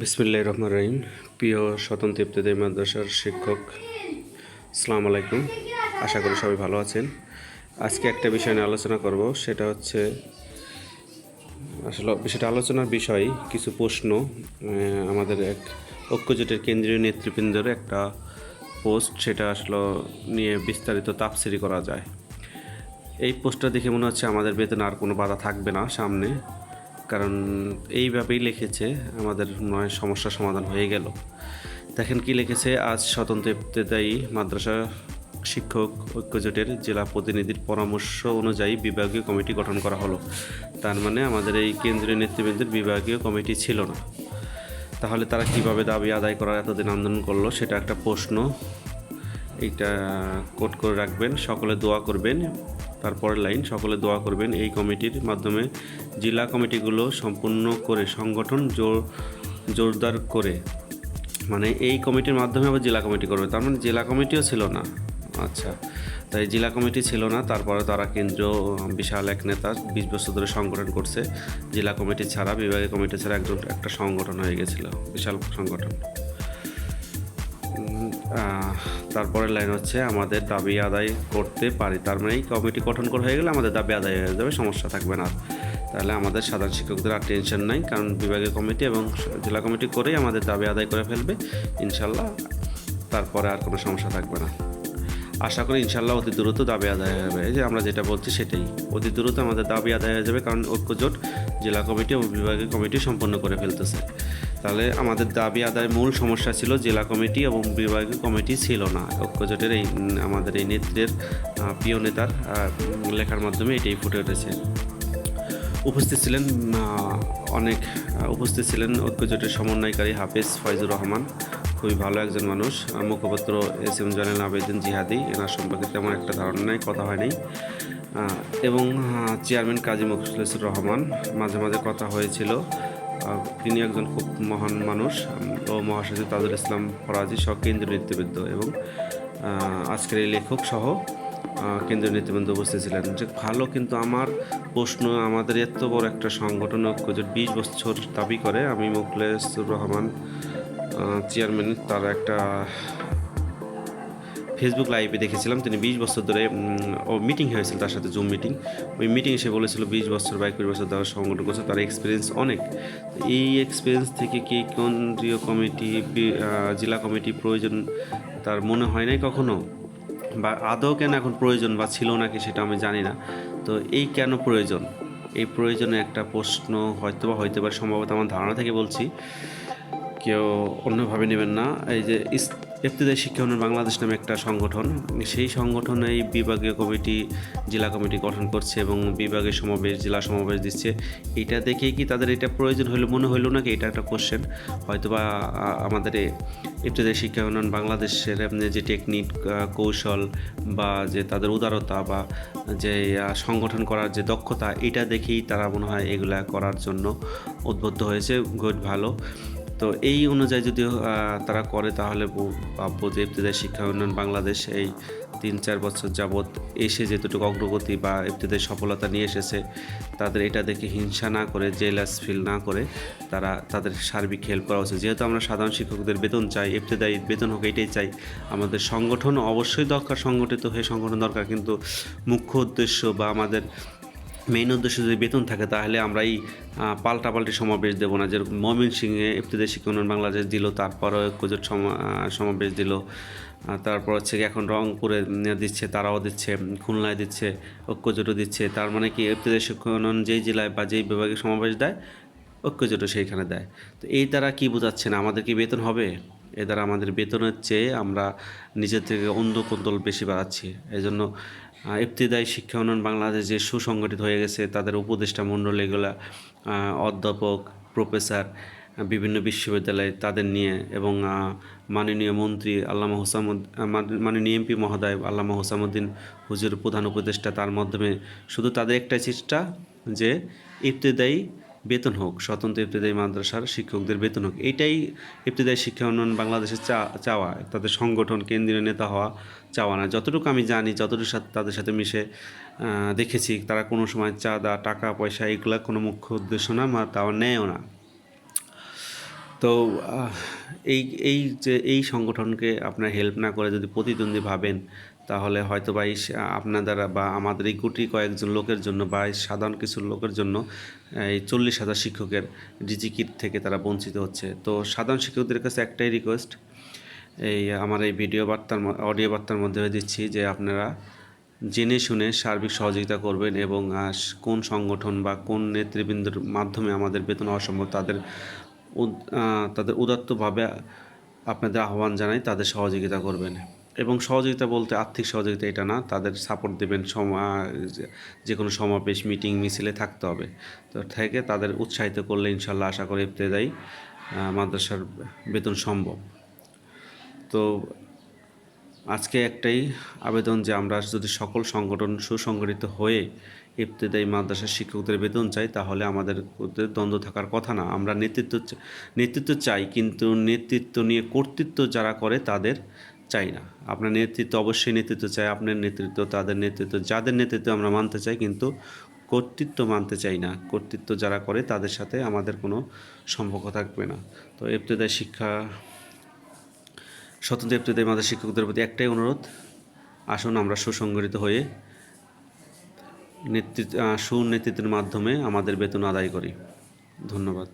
বিসমিল্লাহ রহমান রহিম। প্রিয় স্বতন্ত্র ইবতদায়ী মাদ্রাসার শিক্ষক, আসসালামু আলাইকুম। আশা করি সবাই ভালো আছেন। আজকে একটা বিষয় নিয়ে আলোচনা করব, সেটা হচ্ছে, আসলে সেটা আলোচনার বিষয়, কিছু প্রশ্ন আমাদের এক ঐক্যজোটের কেন্দ্রীয় নেতৃবৃন্দের একটা পোস্ট, সেটা আসলে নিয়ে বিস্তারিত তাফসিরি করা যায়। এই পোস্টটা দেখে মনে হচ্ছে আমাদের বেতন আর কোনো বাধা থাকবে না সামনে। কারণ এইভাবেই লিখেছে, আমাদের নয় সমস্যার সমাধান হয়ে গেল। দেখেন কি লিখেছে, আজ স্বতন্ত্র ইবতেদায়ী মাদ্রাসা শিক্ষক ঐক্যজোটের জেলা প্রতিনিধির পরামর্শ অনুযায়ী বিভাগীয় কমিটি গঠন করা হলো। তার মানে আমাদের এই কেন্দ্রীয় নেতৃবৃন্দের বিভাগীয় কমিটি ছিল না। তাহলে তারা কীভাবে দাবি আদায় করার এতদিন আন্দোলন করল, সেটা একটা প্রশ্ন। এইটা কোট করে রাখবেন, সকলে দোয়া করবেন। তারপরের লাইন, সকলে দোয়া করবেন। এই কমিটির মাধ্যমে জেলা কমিটিগুলো সম্পূর্ণ করে, সংগঠন জোর, জোরদার করে। মানে এই কমিটির মাধ্যমে আবার জেলা কমিটি করবে। তার মানে জেলা কমিটিও ছিল না। আচ্ছা তাই জেলা কমিটি ছিল না। তারপরে তারা কেন্দ্রীয় বিশাল এক নেতা বিশ বছর ধরে সংগঠন করছে। জেলা কমিটি ছাড়া, বিভাগীয় কমিটি ছাড়া একজন, একটা সংগঠন হয়ে গেছিল, বিশাল সংগঠন। তারপরের লাইন হচ্ছে, আমাদের দাবি আদায় করতে পারি। তার মানে এই কমিটি গঠন করা হয়ে গেলে আমাদের দাবি আদায় হয়ে যাবে, সমস্যা থাকবে না। তাহলে আমাদের সাধারণ শিক্ষকদের আর টেনশন নাই, কারণ বিভাগীয় কমিটি এবং জেলা কমিটি করেই আমাদের দাবি আদায় করে ফেলবে, ইনশাল্লাহ। তারপরে আর কোনো সমস্যা থাকবে না। আশা করি ইনশাল্লাহ অতি দ্রুত দাবি আদায় হয়ে যাবে যে আমরা যেটা বলছি সেটাই। অতি দ্রুত আমাদের দাবি আদায় হয়ে যাবে, কারণ ঐক্যজোট জেলা কমিটি এবং বিভাগীয় কমিটি সম্পন্ন করে ফেলতেছে। তাহলে আমাদের দাবি আদায়ের মূল সমস্যা ছিল জেলা কমিটি এবং বিভাগীয় কমিটি ছিল না। ঐক্যজোটের এই, আমাদের এই নেত্রের প্রিয় নেতার লেখার মাধ্যমে এটাই ফুটে উঠেছে। উপস্থিত ছিলেন অনেক উপস্থিত ছিলেন ঐক্যজোটের সমন্বয়কারী হাফিজ ফয়জুর রহমান। খুবই ভালো একজন মানুষ, মুখপাত্র এস এম জয়নাল আবেদিন জিহাদি। এনার সম্পর্কে তেমন একটা ধারণা নেই, কথা হয়নি এবং চেয়ারম্যান কাজী মুখলিসুর রহমান মাঝে মাঝে কথা হয়েছিল। তিনি একজন খুব মহান মানুষ ও মহাসচিব তাজুল ইসলাম ফরাজি সহ কেন্দ্রীয় নেতৃবৃন্দ এবং আজকের এই লেখক সহ কেন্দ্রীয় নেতৃবৃন্দ উপস্থিত ছিলেন। যে ভালো কিন্তু আমার প্রশ্ন, আমাদের এত বড় একটা সংগঠন বিশ বছর দাবি করে, আমি মুখলেসুর রহমান চেয়ারম্যান, তার একটা ফেসবুক লাইভে দেখেছিলাম, তিনি বিশ বছর ধরে ও মিটিং হয়েছিল তার সাথে জুম মিটিং ওই মিটিং সে বলেছিল বিশ বছর বা একুশ বছর তারা সংগঠন করছে, তার এক্সপিরিয়েন্স অনেক। এই এক্সপিরিয়েন্স থেকে কি কেন্দ্রীয় কমিটি জেলা কমিটি প্রয়োজন তার মনে হয় নাই কখনো? বা আদৌ কেন এখন প্রয়োজন বা ছিল নাকি সেটা আমি জানি না। তো এই কেন প্রয়োজন? এই প্রয়োজনে একটা প্রশ্ন হয়তো বা হইতে পারে, সম্ভবত আমার ধারণা থেকে বলছি। কেউ অন্যভাবে নেবেন না। এই যে ইফতেদায়ী শিক্ষা উন্নয়ন বাংলাদেশ নামে একটা সংগঠন। সেই সংগঠন এই বিভাগীয় কমিটি, জেলা কমিটি গঠন করছে এবং বিভাগীয় সমাবেশ, জেলা সমাবেশ দিচ্ছে। এটা দেখেই কি তাদের এটা প্রয়োজন হলো মনে হইল নাকি এটা একটা কোশ্চেন হয়তো বা আমাদের এই শিক্ষা উন্নয়ন বাংলাদেশের যে টেকনিক কৌশল বা যে তাদের উদারতা বা যে সংগঠন করার যে দক্ষতা, এটা দেখেই তারা মনে হয় এগুলা করার জন্য উদ্বুদ্ধ হয়েছে। গুড, ভালো। তো এই অনুযায়ী যদি তারা করে তাহলে ভাববো যে ইবতদায়ী শিক্ষা উন্নয়ন বাংলাদেশ এই তিন চার বছর যাবৎ এসে যেতটুকু অগ্রগতি বা ইবতদায়ী সফলতা নিয়ে এসেছে, তাদের এটা দেখে হিংসা না করে জেলাস ফিল না করে তারা তাদের সার্বিক হেল্প করা উচিত। যেহেতু আমরা সাধারণ শিক্ষকদের বেতন চাই ইবতদায়ী বেতন হোক এটাই চাই, আমাদের সংগঠন অবশ্যই দরকার, সংগঠিত হয়ে সংগঠন দরকার, কিন্তু মুখ্য উদ্দেশ্য বা আমাদের মেইন উদ্দেশ্য যদি বেতন থাকে, তাহলে আমরা এই পাল্টাপাল্টি সমাবেশ দেবো না। যেরকম মমিন সিংয়ে ইফতেদার উন্নয়ন বাংলাদেশ দিল, তারপরে সমা- সমাবেশ দিল তারপর হচ্ছে এখন রংপুরে দিচ্ছে, তারাও দিচ্ছে, খুলনায় দিচ্ছে, ঐক্যজোটও দিচ্ছে। তার মানে কি ইফতেদার উন্নয়ন যেই জেলায় বা যেই বিভাগে সমাবেশ দেয়, ঐক্যজোটও সেইখানে দেয়। তো এই দ্বারা কী বোঝাচ্ছেন আমাদের কি বেতন হবে? এ দ্বারা আমাদের বেতনের চেয়ে আমরা নিজের থেকে অন্ধ কোন্দল বেশি বাড়াচ্ছি। এই জন্য ইবতিদায়ী শিক্ষা উন্নয়ন বাংলাদেশ যে সুসংগঠিত হয়ে গেছে, তাদের উপদেষ্টা মণ্ডল এগুলা অধ্যাপক, প্রফেসর বিভিন্ন বিশ্ববিদ্যালয় তাদের নিয়ে এবং মাননীয় মন্ত্রী আল্লামা হোসামুদ মাননীয় এমপি মহোদয় আল্লামা হোসামুদ্দিন হুজুর প্রধান উপদেষ্টা তার মাধ্যমে শুধু তাদের একটাই চেষ্টা যে ইবতেদায়ী বেতন হোক, স্বতন্ত্র ইবতদায়ী মাদ্রাসার শিক্ষকদের বেতন হোক এটাই ইবতদায়ী শিক্ষা উন্নয়ন বাংলাদেশের চা, চাওয়া, তাদের সংগঠন কেন্দ্রীয় নেতা হওয়া চাওয়া না। যতটুকু আমি জানি, যতটুকু সাথে, তাদের সাথে মিশে দেখেছি, তারা কোনো সময় চাঁদা, টাকা, পয়সা এগুলা কোনো মুখ্য উদ্দেশ্য না তাও নেয়ও না। তো এই এই যে, এই সংগঠনকে আপনার হেল্প না করে যদি প্রতিদ্বন্দ্বী ভাবেন, তাহলে হয়তো বা আপনার দ্বারা বা আমাদের এই গুটি কয়েকজন লোকের জন্য বা সাধারণ কিছু লোকের জন্য, এই চল্লিশ হাজার শিক্ষকের ডিজি কিট থেকে তারা বঞ্চিত হচ্ছে। তো সাধারণ শিক্ষকদের কাছে একটাই রিকোয়েস্ট এই আমার এই ভিডিও বার্তার অডিও বার্তার মধ্যে দিচ্ছি যে আপনারা জেনে শুনে সার্বিক সহযোগিতা করবেন এবং কোন সংগঠন বা কোন নেতৃবৃন্দর মাধ্যমে আমাদের বেতন অসম্ভব, তাদের তাদের উদাত্তভাবে আপনাদের আহ্বান জানাই তাদের সহযোগিতা করবেন। এবং সহযোগিতা বলতে আর্থিক সহযোগিতা এটা না তাদের সাপোর্ট দেবেন যে- কোনো সমাবেশ মিটিং মিছিলে থাকতে হবে। তো থেকে তাদের উৎসাহিত করলে ইনশাল্লাহ আশা করি ইবতেদায়ী আহ, মাদ্রাসার বেতন সম্ভব। তো আজকে একটাই আবেদন যে আমরা যদি সকল সংগঠন সুসংগঠিত হয়ে ইবতেদায়ী মাদ্রাসার শিক্ষকদের বেতন চাই, তাহলে আমাদের দ্বন্দ্ব থাকার কথা না। আমরা নেতৃত্ব নেতৃত্ব চাই, কিন্তু নেতৃত্ব নিয়ে কর্তৃত্ব যারা করে, তাদের চাই না। আপনার নেতৃত্ব অবশ্যই নেতৃত্ব চাই আপনার নেতৃত্ব, তাদের নেতৃত্ব, যাদের নেতৃত্ব আমরা মানতে চাই, কিন্তু কর্তৃত্ব মানতে চাই না। কর্তৃত্ব যারা করে, তাদের সাথে আমাদের কোনো সম্পর্ক থাকবে না। তো ইবতেদায়ী শিক্ষা স্বতন্ত্র ইবতদায়ী মাদ্রাসা শিক্ষকদের প্রতি একটাই অনুরোধ, আসুন আমরা সুসংগঠিত হয়ে নেতৃত্ব সুনেতৃত্বের মাধ্যমে আমাদের বেতন আদায় করি। ধন্যবাদ।